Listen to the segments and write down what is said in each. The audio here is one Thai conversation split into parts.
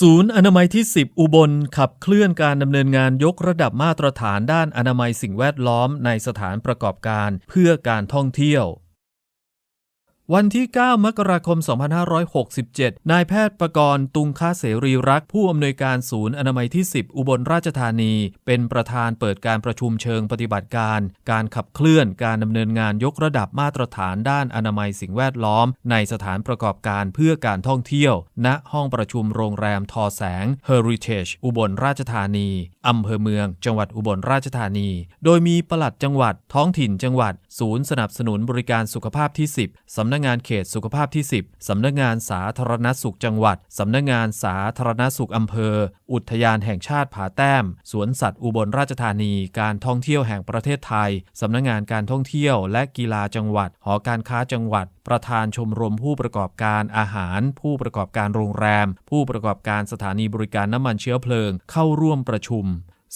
ศูนย์อนามัยที่ 10 อุบลขับเคลื่อนการดำเนินงานยกระดับมาตรฐานด้านอนามัยสิ่งแวดล้อมในสถานประกอบการเพื่อการท่องเที่ยว วันที่ 9 มกราคม 2567 นายแพทย์ประกรณ์ตุงค่าเสรีรักผู้อำนวยการศูนย์อนามัยที่ 10 อุบลราชธานี เป็นประธานเปิดการประชุมเชิงปฏิบัติการ การขับเคลื่อนการดำเนินงานยกระดับมาตรฐานด้านอนามัยสิ่งแวดล้อม ในสถานประกอบการเพื่อการท่องเที่ยว ณ ห้องประชุมโรงแรมทอแสง Heritage อุบลราชธานีอำเภอเมือง จังหวัดอุบลราชธานี โดยมีปลัดจังหวัด ท้องถิ่นจังหวัด ศูนย์สนับสนุนบริการสุขภาพที่ 10สำนักนักงานเขตสุขภาพที่ 10 สำนักงานสาธารณสุขจังหวัด สำนักงานสาธารณสุขอำเภอ อุทยานแห่งชาติผาแต้ม สวนสัตว์อุบลราชธานี การท่องเที่ยวแห่งประเทศไทย สำนักงานการท่องเที่ยวและกีฬาจังหวัด หอการค้าจังหวัด ประธานชมรมผู้ประกอบการอาหาร ผู้ประกอบการโรงแรม ผู้ประกอบการสถานีบริการน้ำมันเชื้อเพลิง เข้าร่วมประชุม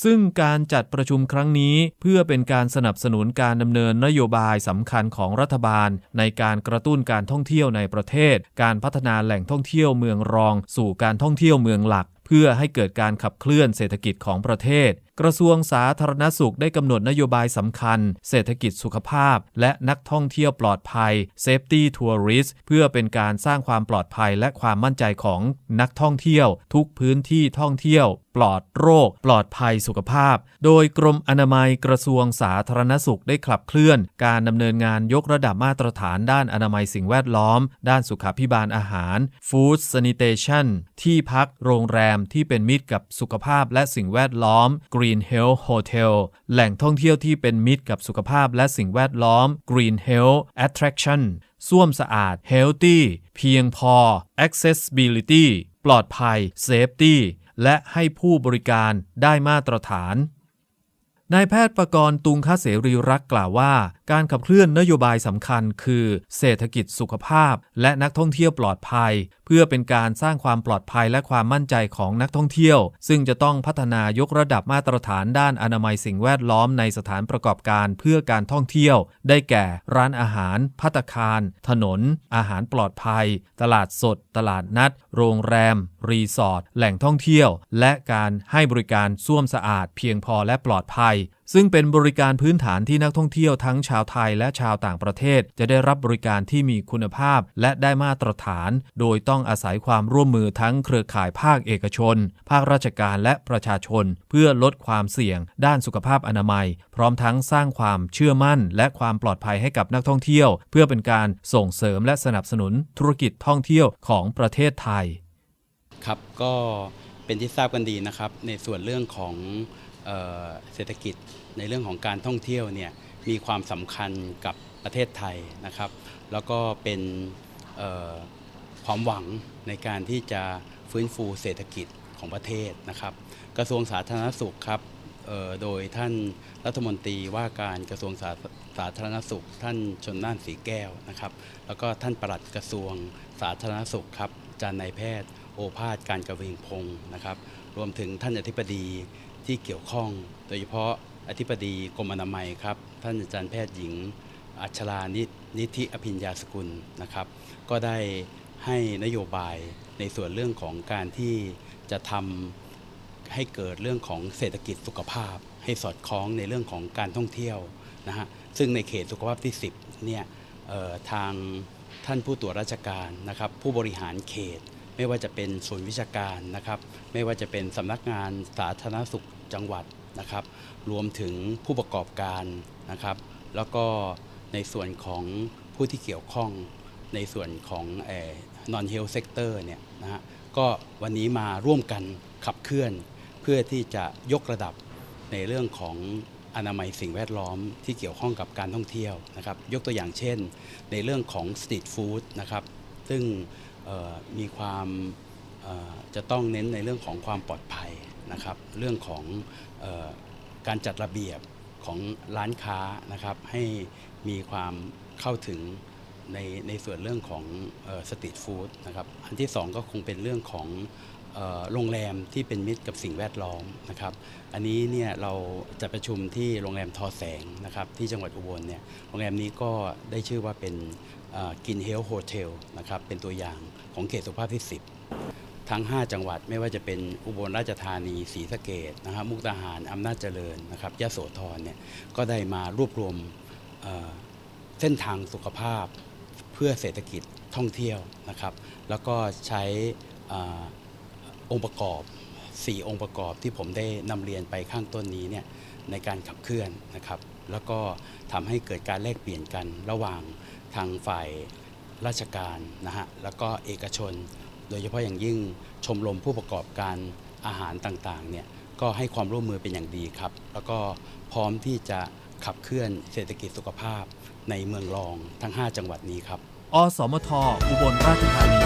ซึ่งการจัดประชุมครั้งนี้เพื่อเป็นการสนับสนุนการดำเนินนโยบายสำคัญของรัฐบาล ในการกระตุ้นการท่องเที่ยวในประเทศ การพัฒนาแหล่งท่องเที่ยวเมืองรอง สู่การท่องเที่ยวเมืองหลัก เพื่อให้เกิดการขับเคลื่อนเศรษฐกิจของประเทศ กระทรวงสาธารณสุขได้กำหนดนโยบายสำคัญ เศรษฐกิจสุขภาพ และนักท่องเที่ยวปลอดภัย Safety Tourist เพื่อเป็นการสร้างความปลอดภัยและความมั่นใจของนักท่องเที่ยว ทุกพื้นที่ท่องเที่ยว ปลอดโรค ปลอดภัยสุขภาพ โดยกรมอนามัยกระทรวงสาธารณสุขได้ขับเคลื่อน การดำเนินงานยกระดับมาตรฐานด้านอนามัยสิ่งแวดล้อม ด้านสุขาภิบาลอาหาร Food Sanitation ที่พักโรงแรมที่เป็นมิตรกับสุขภาพและสิ่งแวดล้อม Green Health Hotel แหล่งท่องเที่ยวที่เป็นมิตรกับสุขภาพและสิ่งแวดล้อม Green Health Attraction ส้วมสะอาด Healthy เพียงพอ Accessibility ปลอดภัย Safety และให้ผู้บริการได้มาตรฐาน นายแพทย์ประกรณ์ตุงคเสรีรักกล่าวว่า การขับเคลื่อนนโยบายสำคัญคือ เศรษฐกิจสุขภาพ และนักท่องเที่ยวปลอดภัย เพื่อเป็นการสร้างความปลอดภัยและความมั่นใจของนักท่องเที่ยว ซึ่งจะต้องพัฒนายกระดับมาตรฐานด้านอนามัยสิ่งแวดล้อมในสถานประกอบการเพื่อการท่องเที่ยว ได้แก่ ร้านอาหาร พัตคาร ถนน อาหารปลอดภัย ตลาดสด ตลาดนัด โรงแรม รีสอร์ทแหล่งท่องเที่ยว และการให้บริการส้วมสะอาดเพียงพอและปลอดภัย ซึ่งเป็นบริการพื้นฐานที่นักท่องเที่ยวทั้งชาวไทยและชาวต่างประเทศ จะได้รับบริการที่มีคุณภาพและได้มาตรฐาน โดยต้องอาศัยความร่วมมือทั้งเครือข่ายภาคเอกชน ภาคราชการและประชาชน เพื่อลดความเสี่ยง ด้านสุขภาพอนามัย พร้อมทั้งสร้างความเชื่อมั่น และความปลอดภัยให้กับนักท่องเที่ยว เพื่อเป็นการส่งเสริมและสนับสนุนธุรกิจท่องเที่ยวของประเทศไทย ครับก็เป็นที่ทราบกันดีนะครับ ในส่วนเรื่องของเออเศรษฐกิจในเรื่องของการท่องเที่ยวเนี่ยมีความสำคัญกับประเทศไทยนะครับ แล้วก็เป็นเอ่อความหวังในการที่จะฟื้นฟูเศรษฐกิจของประเทศนะครับ กระทรวงสาธารณสุขครับเอ่อโดยท่านรัฐมนตรีว่าการกระทรวงสาสาธารณสุข ท่านชนน่านสีแก้วนะครับ แล้วก็ท่านปลัดกระทรวงสาธารณสุขครับอาจารย์นายแพทย์ โอภาสการกระเวงพงศ์นะครับ รวมถึงท่านอธิบดีที่เกี่ยวข้อง โดยเฉพาะอธิบดีกรมอนามัยครับ ท่านอาจารย์แพทย์หญิง อัชรานินิธิอภิญญาสกุลนะครับ ก็ได้ให้นโยบายในส่วนเรื่องของการที่จะทำให้เกิดเรื่องของเศรษฐกิจสุขภาพ ให้สอดคล้องในเรื่องของการท่องเที่ยวนะฮะซึ่งในเขตสุขภาพที่ 10เนี่ยทางท่านผู้ตรวจราชการนะครับ ผู้บริหารเขต ไม่ว่าจะเป็นศูนวิชาการนะครับ ไม่ว่าจะเป็นสำนักงานสาธารณสุขจังหวัดนะครับ รวมถึงผู้ประกอบการนะครับ แล้วก็ในส่วนของผู้ที่เกี่ยวข้องในส่วนของเอ่อ non health sector เนี่ยนะฮะก็วันนี้มาร่วมกันขับเคลื่อน เพื่อที่จะยกระดับในเรื่องของอนามัยสิ่งแวดล้อมที่เกี่ยวข้องกับการท่องเที่ยวนะครับ ยกตัวอย่างเช่น ในเรื่องของสตรีทฟู้ดนะครับ ซึ่ง มีความจะต้องเน้นในเรื่องของความปลอดภัยนะครับ เรื่องของออการจัดระเบียบของร้านค้านะครับ ให้มีความเข้าถึงในในส่วนเรื่องของสตรีทฟู้ดนะครับ อันที่สองก็คงเป็นเรื่องของโรงแรมที่เป็นมิตรกับสิ่งแวดล้อมนะครับ อันนี้เนี่ยเราจะประชุมที่โรงแรมทอแสงนะครับที่จังหวัดอุบลเนี่ย โรงแรมนี้ก็ได้ชื่อว่าเป็น กินเฮลโฮเทลนะครับเป็นตัวอย่างของเขตสุขภาพที่ 10 ทั้ง 5 จังหวัดไม่ว่าจะเป็นอุบลราชธานีศรีสะเกดนะครับมุกดาหารอำนาจเจริญนะครับยะโสธรเนี่ยก็ได้มารวบรวมเเส้นทางสุขภาพเพื่อเศรษฐกิจท่องเที่ยวนะครับ แล้วก็ใช้เอ่อองค์ประกอบ 4 องค์ประกอบที่ผมได้นำเรียนไปข้างต้นนี้เนี่ยในการขับเคลื่อนนะครับ แล้วก็ทำให้เกิดการแลกเปลี่ยนกันระหว่างทางฝ่ายราชการนะฮะแล้วก็เอกชน โดยเฉพาะอย่างยิ่งชมรมผู้ประกอบการอาหารต่างๆเนี่ยก็ให้ความร่วมมือเป็นอย่างดีครับ แล้วก็พร้อมที่จะขับเคลื่อนเศรษฐกิจสุขภาพในเมืองรองทั้ง 5 จังหวัดนี้ครับ อสมท อุบลราชธานี